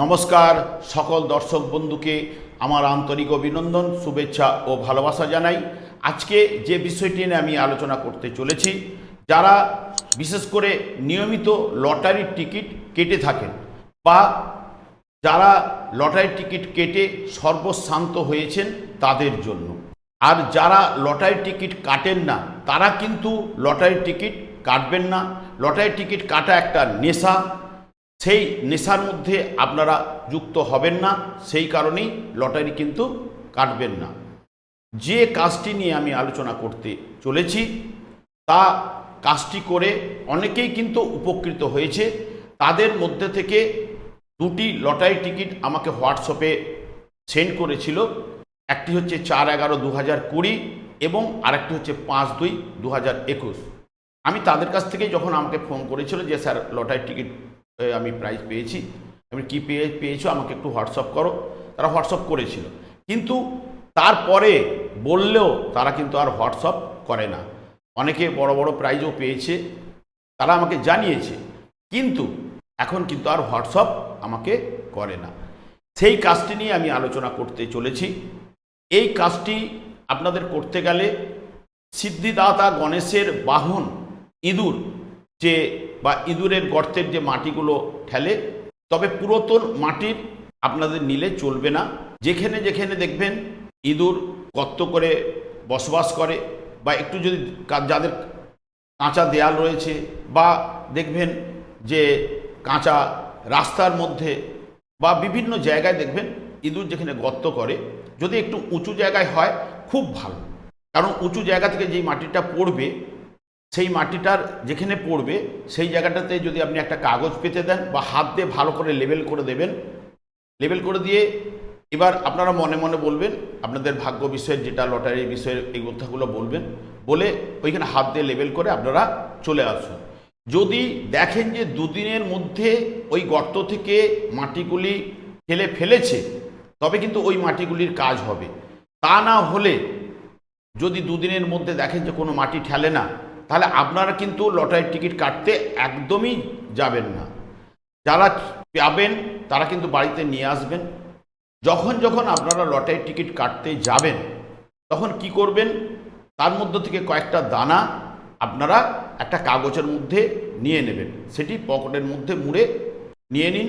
নমস্কার সকল দর্শক বন্ধুকে আমার আন্তরিক অভিনন্দন, শুভেচ্ছা ও ভালোবাসা জানাই। আজকে যে বিষয়টি নিয়ে আমি আলোচনা করতে চলেছি, যারা বিশেষ করে নিয়মিত লটারির টিকিট কেটে থাকেন বা যারা লটারির টিকিট কেটে সর্বশান্ত হয়েছেন তাদের জন্য। আর যারা লটারির টিকিট কাটেন না, তারা কিন্তু লটারির টিকিট কাটবেন না। লটারির টিকিট কাটা একটা নেশা সেই নেশার মধ্যে আপনারা যুক্ত হবেন না, সেই কারণেই লটারি কিন্তু কাটবেন না। যে কাজটি নিয়ে আমি আলোচনা করতে চলেছি, তা কাজটি করে অনেকেই কিন্তু উপকৃত হয়েছে। তাদের মধ্যে থেকে দুটি লটারি টিকিট আমাকে হোয়াটসঅ্যাপে সেন্ড করেছিল। একটি হচ্ছে চার এগারো দু হাজার কুড়ি এবং আরেকটি হচ্ছে পাঁচ দুই দু হাজার একুশ। আমি তাদের কাছ থেকে যখন আমাকে ফোন করেছিল যে, স্যার, লটারি টিকিট আমি প্রাইজ পেয়েছি। আমি কী পেয়ে, পেয়েছ আমাকে একটু হোয়াটসঅ্যাপ করো। তারা হোয়াটসঅ্যাপ করেছিল। কিন্তু তারপরে বললেও তারা কিন্তু আর হোয়াটসঅ্যাপ করে না। অনেকে বড় বড় প্রাইজও পেয়েছে। তারা আমাকে জানিয়েছে। কিন্তু এখন কিন্তু আর হোয়াটসঅ্যাপ আমাকে করে না। সেই কাজটি নিয়ে আমি আলোচনা করতে চলেছি। এই কাজটি আপনাদের করতে গেলে সিদ্ধিদাতা গণেশের বাহন ইঁদুর যে বা ইঁদুরের গর্তের যে মাটিগুলো ঠেলে, তবে পুরাতন মাটির আপনাদের নিলে চলবে না। যেখানে যেখানে দেখবেন ইঁদুর গর্ত করে বসবাস করে, বা একটু যদি যাদের কাঁচা দেয়াল রয়েছে, বা দেখবেন যে কাঁচা রাস্তার মধ্যে, বা বিভিন্ন জায়গায় দেখবেন ইঁদুর যেখানে গর্ত করে, যদি একটু উঁচু জায়গায় হয়, খুব ভালো। কারণ উঁচু জায়গা থেকে যেই মাটিটা পড়বে সেই মাটিটার যেখানে পড়বে, সেই জায়গাটাতে যদি আপনি একটা কাগজ পেতে দেন বা হাত দিয়ে ভালো করে লেবেল করে দেবেন। লেবেল করে দিয়ে এবার আপনারা মনে মনে বলবেন, আপনাদের ভাগ্য বিষয়ের যেটা লটারি বিষয়ের এই কথাগুলো বলবেন, বলে ওইখানে হাত দিয়ে লেবেল করে আপনারা চলে আসুন। যদি দেখেন যে দুদিনের মধ্যে ওই গর্ত থেকে মাটিগুলি ফেলে ফেলেছে, তবে কিন্তু ওই মাটিগুলির কাজ হবে। তা না হলে যদি দুদিনের মধ্যে দেখেন যে কোনো মাটি ঠেলে না তাহলে আপনারা কিন্তু লটারির টিকিট কাটতে একদমই যাবেন না। যারা পাবেন, তারা কিন্তু বাড়িতে নিয়ে আসবেন। যখন যখন আপনারা লটারির টিকিট কাটতে যাবেন, তখন কি করবেন? তার মধ্যে থেকে কয়েকটা দানা আপনারা একটা কাগজের মধ্যে নিয়ে নেবেন। সেটি পকেটের মধ্যে মুড়ে নিয়ে নিন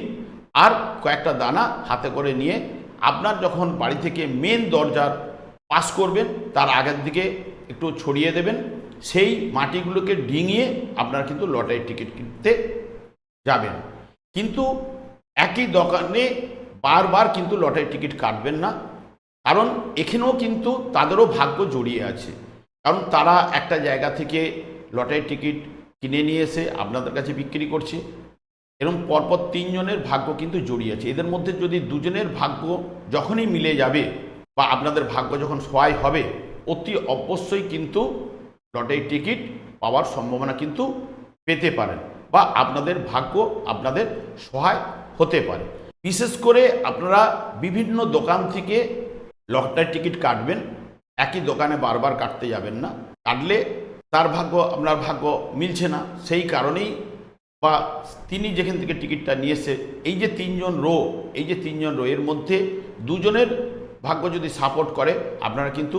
আর কয়েকটা দানা হাতে করে নিয়ে আপনার যখন বাড়ি থেকে মেন দরজার পাস করবেন, তার আগের দিকে একটু ছড়িয়ে দেবেন। সেই মাটিগুলোকে ডিঙিয়ে আপনারা কিন্তু লটারির টিকিট কিনতে যাবেন। কিন্তু একই দোকানে বারবার কিন্তু লটারি টিকিট কাটবেন না। কারণ এখানেও কিন্তু তাদেরও ভাগ্য জড়িয়ে আছে। কারণ তারা একটা জায়গা থেকে লটারি টিকিট কিনে নিয়ে এসে আপনাদের কাছে বিক্রি করছে। এরকম পরপর তিনজনের ভাগ্য কিন্তু জড়িয়ে আছে। এদের মধ্যে যদি দুজনের ভাগ্য যখনই মিলে যাবে বা আপনাদের ভাগ্য যখন সহায় হবে, অতি অবশ্যই কিন্তু লটারি টিকিট পাওয়ার সম্ভাবনা কিন্তু পেতে পারেন বা আপনাদের ভাগ্য আপনাদের সহায় হতে পারে। বিশেষ করে আপনারা বিভিন্ন দোকান থেকে লটারি টিকিট কাটবেন, একই দোকানে বারবার কাটতে যাবেন না। কাটলে তার ভাগ্য, আপনার ভাগ্য মিলছে না। সেই কারণেই বা তিনি যেখান থেকে টিকিটটা নিয়েছে, এই যে তিনজন রো, এই যে তিনজন রো, এর মধ্যে দুজনের ভাগ্য যদি সাপোর্ট করে, আপনারা কিন্তু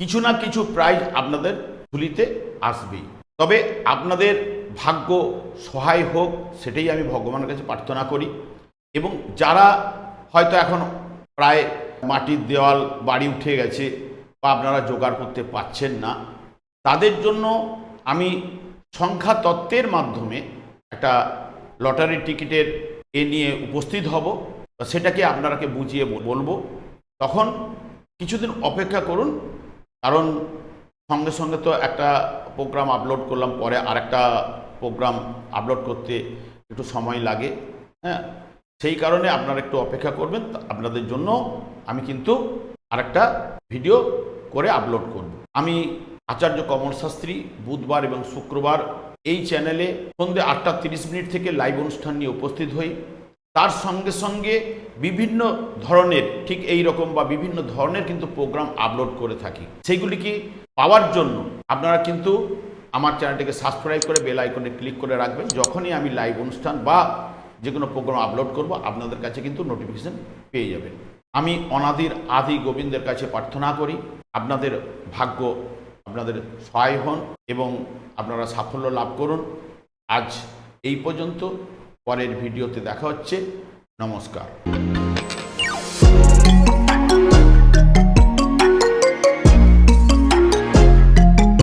কিছু না কিছু প্রাইজ আপনাদের ঝুলিতে আসবেই তবে আপনাদের ভাগ্য সহায় হোক, সেটাই আমি ভগবানের কাছে প্রার্থনা করি। এবং যারা হয়তো এখন প্রায় মাটির দেওয়াল, বাড়ি উঠে গেছে বা আপনারা জোগাড় করতে পারছেন না, তাদের জন্য আমি সংখ্যা তত্ত্বের মাধ্যমে একটা লটারি টিকিটের এ নিয়ে উপস্থিত হব সেটাকে আপনারাকে বুঝিয়ে বলব। তখন কিছুদিন অপেক্ষা করুন, কারণ সঙ্গে সঙ্গে তো একটা প্রোগ্রাম আপলোড করলাম, পরে আরেকটা প্রোগ্রাম আপলোড করতে একটু সময় লাগে হ্যাঁ? সেই কারণে আপনারা একটু অপেক্ষা করবেন আপনাদের জন্য আমি কিন্তু আরেকটা ভিডিও করে আপলোড করব। আমি আচার্য কমল শাস্ত্রী, বুধবার এবং শুক্রবার এই চ্যানেলে সন্ধ্যে আটটা তিরিশ মিনিট থেকে লাইভ অনুষ্ঠান নিয়ে উপস্থিত হই। তার সঙ্গে সঙ্গে বিভিন্ন ধরনের, ঠিক এই রকম বা বিভিন্ন ধরনের কিন্তু প্রোগ্রাম আপলোড করে থাকি। সেইগুলি কি পাওয়ার জন্য আপনারা কিন্তু আমার চ্যানেলটিকে সাবস্ক্রাইব করে বেল আইকনে ক্লিক করে রাখবেন। যখনই আমি লাইভ অনুষ্ঠান বা যে কোনো প্রোগ্রাম আপলোড করব, আপনাদের কাছে কিন্তু নোটিফিকেশন পেয়ে যাবেন। আমি অনাদির আদি গোবিন্দের কাছে প্রার্থনা করি, আপনাদের ভাগ্য আপনাদের সহায় হন এবং আপনারা সাফল্য লাভ করুন। আজ এই পর্যন্ত, পরের ভিডিওতে দেখা হচ্ছে। নমস্কার।